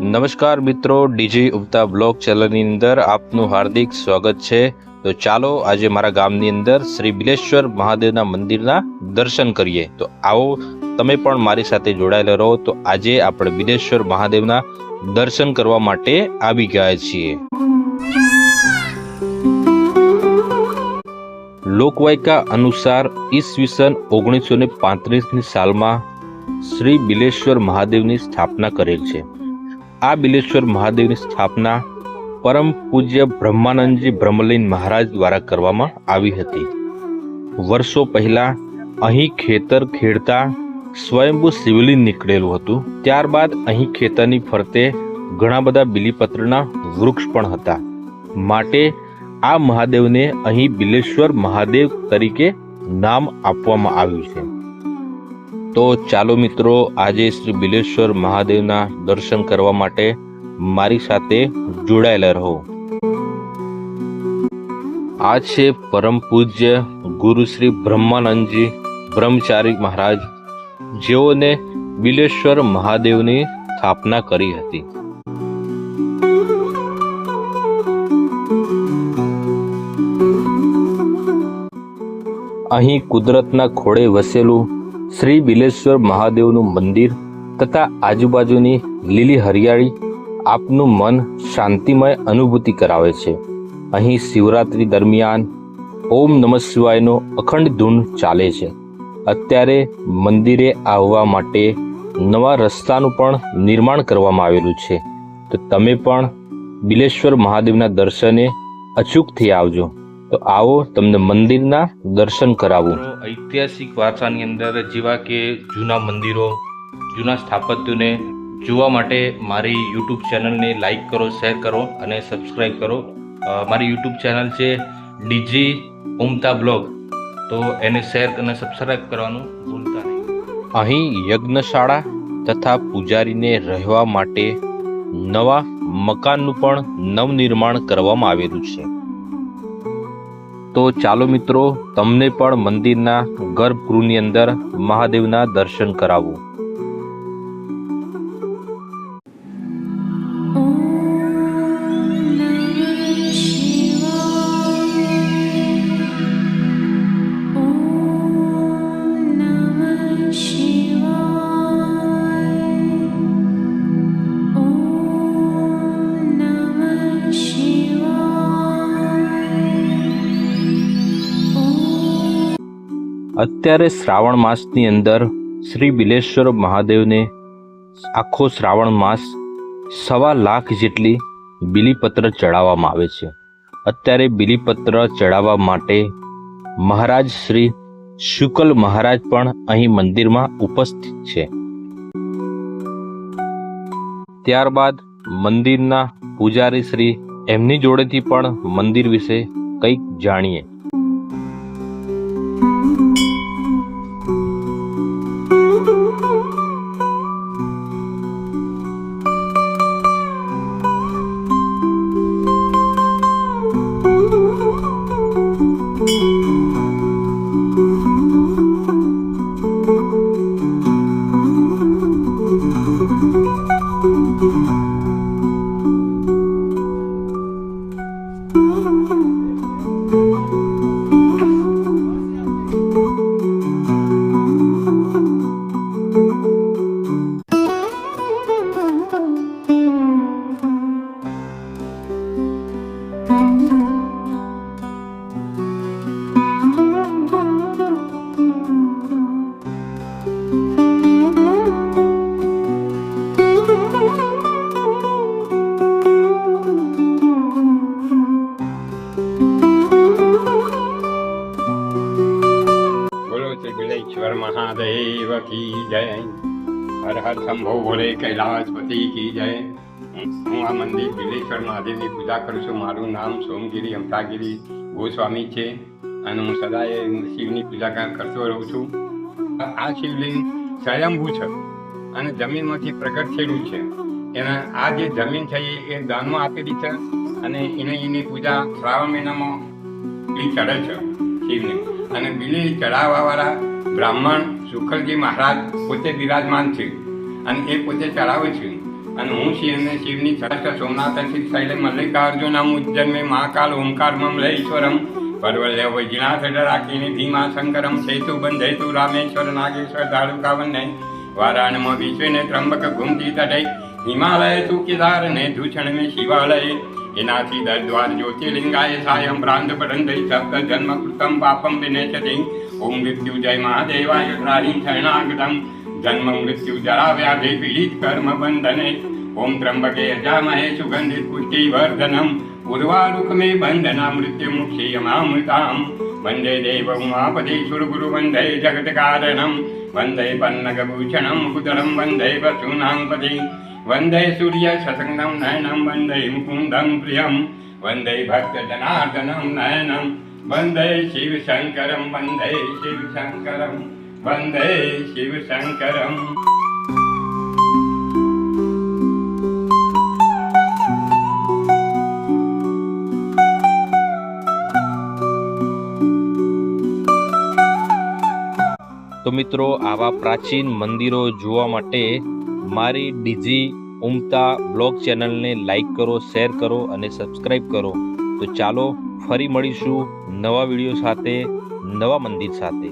નમસ્કાર મિત્રો, DG ઉપતા blog ચેનલની અંદર આપનું હાર્દિક સ્વાગત છે. તો ચાલો આજે મારા ગામની અંદર શ્રી બિલેશ્વર મહાદેવના મંદિરના દર્શન કરીએ. તો આવો, તમે પણ મારી સાથે જોડાયેલા રહો. તો આજે આપણે બિલેશ્વર મહાદેવના દર્શન કરવા માટે આવી ગયા છીએ. લોકવાયકા અનુસાર ઈસવીસન ઓગણીસો ને પાંત્રીસની સાલમાં શ્રી બિલેશ્વર મહાદેવની સ્થાપના કરેલ છે. આ બિલેશ્વર મહાદેવની સ્થાપના પરમ પૂજ્ય બ્રહ્માનંદજી બ્રહ્મલીન મહારાજ દ્વારા કરવામાં આવી હતી. વર્ષો પહેલા અહીં ખેતર ખેડતા સ્વયંભૂ શિવલિંગ નીકળેલું હતું. ત્યારબાદ અહીં ખેતરની ફરતે ઘણા બધા બિલીપત્રના વૃક્ષ પણ હતા. માટે આ મહાદેવને અહીં બિલેશ્વર મહાદેવ તરીકે નામ આપવામાં આવ્યું છે. તો ચાલો મિત્રો, આજે શ્રી બિલેશ્વર મહાદેવના દર્શન કરવા માટે મારી સાથે જોડાયેલા રહો. આ છે પરમ પૂજ્ય ગુરુ શ્રી બ્રહ્માનંદજી, બ્રહ્મચારી મહારાજ, જેઓને બિલેશ્વર મહાદેવની સ્થાપના કરી હતી. અહીં કુદરતના ખોળે વસેલું શ્રી બિલેશ્વર મહાદેવનું મંદિર તથા આજુબાજુની લીલી હરિયાળી આપનું મન શાંતિમય અનુભૂતિ કરાવે છે. અહીં શિવરાત્રિ દરમિયાન ઓમ નમઃ શિવાયનો અખંડ ધૂન ચાલે છે. અત્યારે મંદિરે આવવા માટે નવા રસ્તાનું પણ નિર્માણ કરવામાં આવેલું છે. તો તમે પણ બિલેશ્વર મહાદેવના દર્શને અચૂકથી આવજો. તો આવો તમને મંદિરના દર્શન કરાવું. ઐતિહાસિક વારસાની અંદર જેવા કે જૂના મંદિરો, જૂના સ્થાપત્યોને જોવા માટે મારી યુટ્યુબ ચેનલને લાઈક કરો શેર કરો અને સબસ્ક્રાઈબ કરો. મારી યુટ્યુબ ચેનલ છે ડીજી ઉમતા બ્લોગ. તો એને શેર અને સબસ્ક્રાઈબ કરવાનું ભૂલતા નહીં. અહીં યજ્ઞશાળા તથા પૂજારીને રહેવા માટે નવા મકાનનું પણ નવનિર્માણ કરવામાં આવેલું છે. તો ચાલો મિત્રો તમને પણ મંદિરના ગર્ભગૃહની અંદર મહાદેવના દર્શન કરાવું. અત્યારે શ્રાવણ માસની અંદર શ્રી બિલેશ્વર મહાદેવને આખો શ્રાવણ માસ સવા લાખ જેટલી બિલીપત્ર ચડાવવામાં આવે છે. અત્યારે બિલીપત્ર ચડાવવા માટે મહારાજ શ્રી શુકલ મહારાજ પણ અહીં મંદિરમાં ઉપસ્થિત છે. ત્યારબાદ મંદિરના પૂજારી શ્રી એમની જોડેથી પણ મંદિર વિશે કંઈક જાણીએ. महादेव की जय। हर हर शोरे भोले कैलाशपति की जय। હું આ મંદિર બિલેશ્વર મહાદેવની પૂજા કરું છું. મારું નામ સોમગીરી અમતાગીરી ગોસ્વામી છે અને હું સદાય શિવની પૂજા કરતો રહું છું. આ શિવલિંગ સ્વયંભૂ છે અને જમીનમાંથી પ્રગટ થયેલું છે. એના, આ જે જમીન છે એ- દાનમાં આપેલી છે અને એને, એની પૂજા શ્રાવણ મહિનામાં એ ચડે છે શિવને. અને બિલી ચડાવવાવાળા બ્રાહ્મણ સુખલજી મહારાજ પોતે બિરાજમાન છે અને એ પોતે ચડાવે છે. અને હું શિવ અને શિવની સહસ્ર સોમનાથ શ્રી શૈલે મલ્લિકાર્જુનમ ઉજ્જન્મે મહાકાલ ઓમકાર મમલેશ્વરમ પરવલ્ય વૈજનાથ રાખીને ભીમા શંકરમ. સેતુ બંધેતુ રામેશ્વર નાગેશ્વર ધારુકા વંદે વારાણમાં વિશ્વને ત્રંબક ગુમતી તટે. હિમાલય તુ કેદાર ને દૂષણ में શિવાલય. એનાથી દરદ્વાર જ્યોતિર્લિંગાય સાયમ ભ્રાંત પડંતે સપ્ત જન્મ કૃતમ પાપમ વિનેચતે ઓમ મૃત્યુજય મહાદેવાય. ત્રાહિ શરણાગતમ. જન્મ મૃત્યુ જરા વ્યાધિ પીડિત કર્મ બંધને ઓમ ત્રંબકે અજામહે સુગંધિત પુષ્ટિ વર્ધનમ ઉર્વારુક મે બંધના મૃત્યુ મુક્ષીયમામૃતામ વંદે દેવ ઉમાપતિ સુરગુરુ વંદે જગત કારણમ વંદે પન્નગભૂષણમ કુતરમ વંદે વસુનામ પતિ વંદે સૂર્ય સસંગમ નયનમ, વંદે મુકુંદમ પ્રિયમ. વંદે ભક્ત જનાર્દનમ નયનમ. વંદે શિવ શંકરમ, વંદે શિવ શિવ શંકરમ તો મિત્રો, આવા પ્રાચીન મંદિરો જોવા માટે મારી ડીજી ઉમતા બ્લોગ ચેનલને લાઈક કરો, શેર કરો અને સબસ્ક્રાઈબ કરો. તો ચાલો ફરી મળીશું નવા વીડિયો સાથે, નવા મંદિર સાથે.